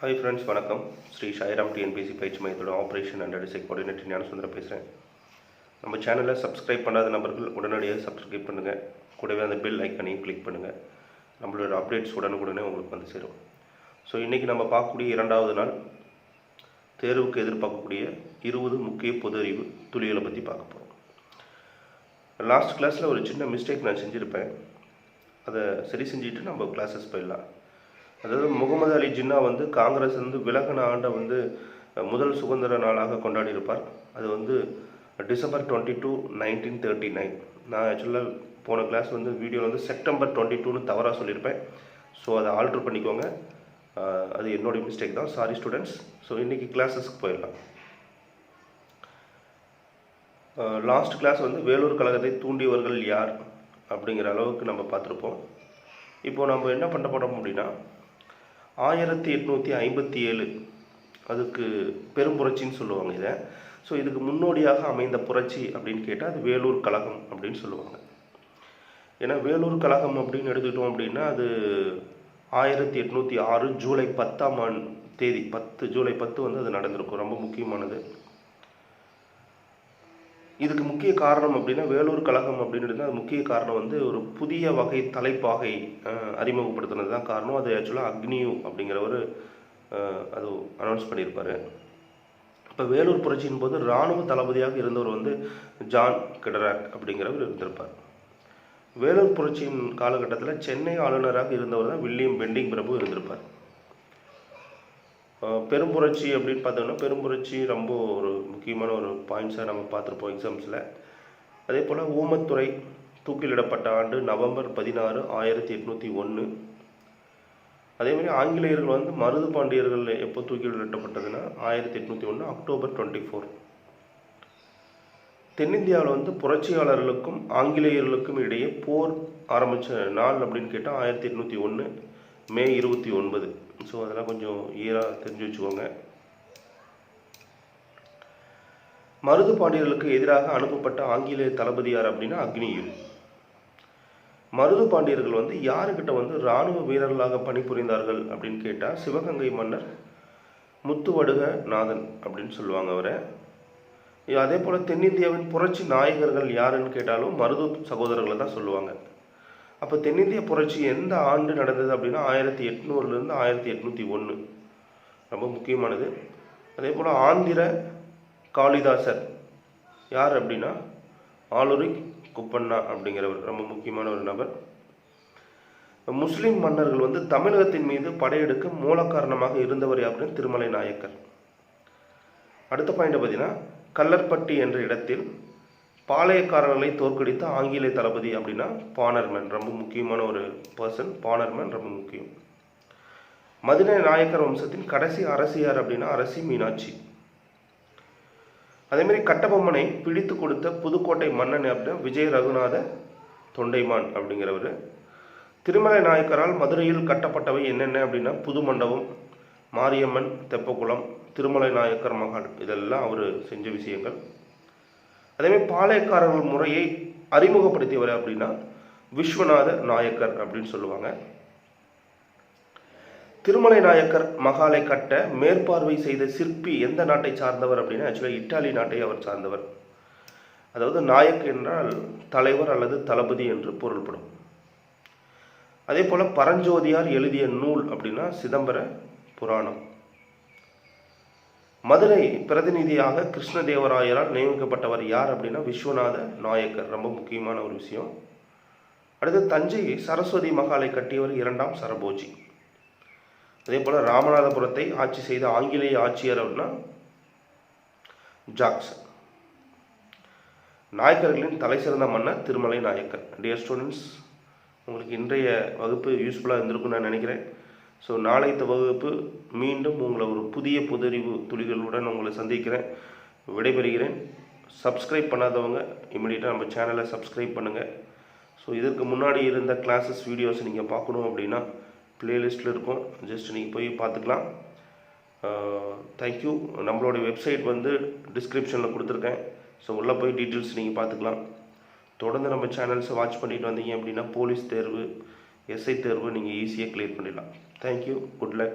Hi friends வணக்கம். Sri Sairam TNPSC பயிற்சி மையத்தோட ஆப்ரேஷன் அண்ட் அடிசை கோஆர்டினேட்டர் ஞானசுந்தரம் பேசுகிறேன் நம்ம சேனலை சப்ஸ்கிரைப் பண்ணாத நபர்கள் உடனடியாக சப்ஸ்கிரைப் பண்ணுங்கள் கூடவே அந்த பெல் ஐக்கனையும் கிளிக் பண்ணுங்கள் நம்மளோட அப்டேட்ஸ் உடனுக்குடனே உங்களுக்கு வந்து சேரும். ஸோ இன்றைக்கி நம்ம பார்க்கக்கூடிய இரண்டாவது நாள் தேர்வுக்கு எதிர்பார்க்கக்கூடிய இருபது முக்கிய பொது அறிவு துளிகளை பற்றி பார்க்க போகிறோம் லாஸ்ட் கிளாஸில் ஒரு சின்ன மிஸ்டேக் நான் செஞ்சுருப்பேன். அதை சரி செஞ்சுட்டு நம்ம கிளாஸஸ் போயிடலாம். அதாவது முகமது அலி ஜின்னா வந்து காங்கிரஸ் வந்து விலகின ஆண்டை வந்து முதல் சுதந்திர நாளாக கொண்டாடியிருப்பார். அது வந்து December twenty two nineteen thirty nine. நான் ஆக்சுவலாக போன கிளாஸ் வந்து வீடியோவில் வந்து செப்டம்பர் டுவெண்ட்டி டூன்னு தவறாக சொல்லியிருப்பேன். ஸோ அதை ஆல்ட்ரு பண்ணிக்கோங்க. அது என்னுடைய மிஸ்டேக் தான். சாரி ஸ்டூடெண்ட்ஸ் ஸோ இன்றைக்கி கிளாஸஸ்க்கு போயிடலாம். லாஸ்ட் கிளாஸ் வந்து வேலூர் கழகத்தை தூண்டியவர்கள் யார் அப்படிங்கிற அளவுக்கு நம்ம பார்த்துருப்போம். இப்போ நம்ம என்ன பண்ண போகிறோம் அப்படின்னா ஆயிரத்தி எட்நூற்றி ஐம்பத்தி ஏழு. அதுக்கு பெரும் புரட்சின்னு சொல்லுவாங்க இதை. ஸோ இதுக்கு முன்னோடியாக அமைந்த புரட்சி அப்படின்னு கேட்டால் அது வேலூர் கழகம் அப்படின்னு சொல்லுவாங்க. ஏன்னா வேலூர் கழகம் அப்படின்னு எடுத்துக்கிட்டோம் அப்படின்னா அது ஆயிரத்தி எட்நூற்றி ஆறு ஜூலை பத்தாம் ஆண்டு தேதி பத்து ஜூலை பத்து வந்து அது நடந்திருக்கும். ரொம்ப முக்கியமானது. இதுக்கு முக்கிய காரணம் அப்படின்னா வேலூர் கழகம் அப்படின்னு அது முக்கிய காரணம் வந்து ஒரு புதிய வகை தலைப்பாகை அறிமுகப்படுத்தினது தான் காரணம். அது ஆக்சுவலாக அக்னியு அப்படிங்கிறவர் அது அனௌன்ஸ் பண்ணியிருப்பார். இப்போ வேலூர் புரட்சியின் போது இராணுவ தளபதியாக இருந்தவர் வந்து ஜான் கெடராக் அப்படிங்கிறவர் இருந்திருப்பார். வேலூர் புரட்சியின் காலகட்டத்தில் சென்னை ஆளுநராக இருந்தவர் தான் வில்லியம் பெண்டிங் பிரபு இருந்திருப்பார். பெரும்புரட்சி அப்படின்னு பார்த்தோம்னா பெரும்புரட்சி ரொம்ப ஒரு முக்கியமான ஒரு பாயிண்ட்ஸாக நம்ம பார்த்துருப்போம் எக்ஸாம்ஸில் அதே போல் ஊமத்துறை தூக்கிலிடப்பட்ட ஆண்டு நவம்பர் பதினாறு ஆயிரத்தி எட்நூற்றி ஒன்று அதேமாதிரி ஆங்கிலேயர்கள் வந்து மருது பாண்டியர்கள் எப்போ தூக்கிலிடப்பட்டதுன்னா ஆயிரத்தி எட்நூற்றி ஒன்று அக்டோபர் டுவெண்ட்டி ஃபோர். தென்னிந்தியாவில் வந்து புரட்சியாளர்களுக்கும் ஆங்கிலேயர்களுக்கும் இடையே போர் ஆரம்பித்த நாள் அப்படின்னு கேட்டால் ஆயிரத்தி எட்நூற்றி ஒன்று மே இருபத்தி ஒன்பது. ஸோ அதெல்லாம் கொஞ்சம் ஈராக தெரிஞ்சு வச்சுக்கோங்க. மருது பாண்டியர்களுக்கு எதிராக அனுப்பப்பட்ட ஆங்கிலேய தளபதி யார் அப்படின்னா அக்னியில். மருது பாண்டியர்கள் வந்து யாருக்கிட்ட வந்து இராணுவ வீரர்களாக பணிபுரிந்தார்கள் அப்படின்னு கேட்டால் சிவகங்கை மன்னர் முத்துவடுக நாதன் அப்படின்னு சொல்லுவாங்க அவரை. அதே போல் தென்னிந்தியாவின் புரட்சி நாயகர்கள் யாருன்னு கேட்டாலும் மருது சகோதரர்களை தான் சொல்லுவாங்க. அப்போ தென்னிந்திய புரட்சி எந்த ஆண்டு நடந்தது அப்படின்னா ஆயிரத்தி எட்நூறுலேருந்து ஆயிரத்தி எட்நூற்றி ஒன்று ரொம்ப முக்கியமானது. அதே போல் ஆந்திர காளிதாசர். யார் அப்படின்னா? ஆளுரி குப்பண்ணா அப்படிங்கிறவர். ரொம்ப முக்கியமான ஒரு நபர். முஸ்லிம் மன்னர்கள் வந்து தமிழகத்தின் மீது படையெடுக்க மூல காரணமாக இருந்தவர் யார் அப்படின்னு திருமலை நாயக்கர். அடுத்த பாயிண்ட் பார்த்தீங்கன்னா கல்லற்பட்டி என்ற இடத்தில் பாளையக்காரர்களை தோற்கடித்த ஆங்கிலேய தளபதி அப்படின்னா பானர்மேன் ரொம்ப முக்கியமான ஒரு பர்சன் பானர்மேன் ரொம்ப முக்கியம். மதுரை நாயக்கர் வம்சத்தின் கடைசி அரசியார் அப்படின்னா அரசி மீனாட்சி. அதேமாரி கட்டபொம்மனை பிடித்து கொடுத்த புதுக்கோட்டை மன்னன் அப்படின்னா விஜய ரகுநாத தொண்டைமான் அப்படிங்கிறவர். திருமலை நாயக்கரால் மதுரையில் கட்டப்பட்டவை என்னென்ன அப்படின்னா புது மண்டபம் மாரியம்மன் தெப்பக்குளம் திருமலை நாயக்கர் மகால். இதெல்லாம் அவர் செஞ்ச விஷயங்கள். அதேமாதிரி பாளையக்காரர்கள் முறையை அறிமுகப்படுத்தியவர் அப்படின்னா விஸ்வநாத நாயக்கர் அப்படின்னு சொல்லுவாங்க. திருமலை நாயக்கர் மகாலை கட்ட மேற்பார்வை செய்த சிற்பி எந்த நாட்டை சார்ந்தவர் அப்படின்னா ஆக்சுவலாக இத்தாலி நாட்டை அவர் சார்ந்தவர். அதாவது நாயக் என்றால் தலைவர் அல்லது தளபதி என்று பொருள்படும். அதே போல பரஞ்சோதியார் எழுதிய நூல் அப்படின்னா சிதம்பர புராணம். மதுரை பிரதிநிதியாக கிருஷ்ணதேவராயரால் நியமிக்கப்பட்டவர் யார் அப்படின்னா விஸ்வநாத நாயக்கர். ரொம்ப முக்கியமான ஒரு விஷயம். அடுத்து தஞ்சை சரஸ்வதி மகாலை கட்டியவர் இரண்டாம் சரபோஜி. அதே போல் ராமநாதபுரத்தை ஆட்சி செய்த ஆங்கிலேய ஆட்சியர் அப்படின்னா ஜாக்சன். நாயக்கர்களின் தலை சிறந்த மன்னர் திருமலை நாயக்கர். டியர் ஸ்டூடெண்ட்ஸ் உங்களுக்கு இன்றைய வகுப்பு யூஸ்ஃபுல்லாக இருந்திருக்கும்னு நான் நினைக்கிறேன். ஸோ நாளைத்த வகுப்பு மீண்டும் உங்களை ஒரு புதிய புதறிவு துளிகளுடன் உங்களை சந்திக்கிறேன். விடைபெறுகிறேன். சப்ஸ்கிரைப் பண்ணாதவங்க இமீடியட்டாக நம்ம சேனலை சப்ஸ்கிரைப் பண்ணுங்கள் ஸோ இதற்கு முன்னாடி இருந்த கிளாஸஸ் வீடியோஸ் நீங்கள் பார்க்கணும் அப்படின்னா ப்ளேலிஸ்ட்டில் இருக்கும். ஜஸ்ட் நீங்கள் போய் பார்த்துக்கலாம். தேங்க்யூ நம்மளோட வெப்சைட் வந்து டிஸ்கிரிப்ஷனில் கொடுத்துருக்கேன். ஸோ உள்ளே போய் டீட்டெயில்ஸ் நீங்கள் பார்த்துக்கலாம். தொடர்ந்து நம்ம சேனல்ஸை வாட்ச் பண்ணிட்டு வந்தீங்க அப்படின்னா போலீஸ் தேர்வு எஸ்ஐ தேர்வு நீங்கள் ஈஸியாக கிளியர் பண்ணிடலாம். Thank you. Good luck.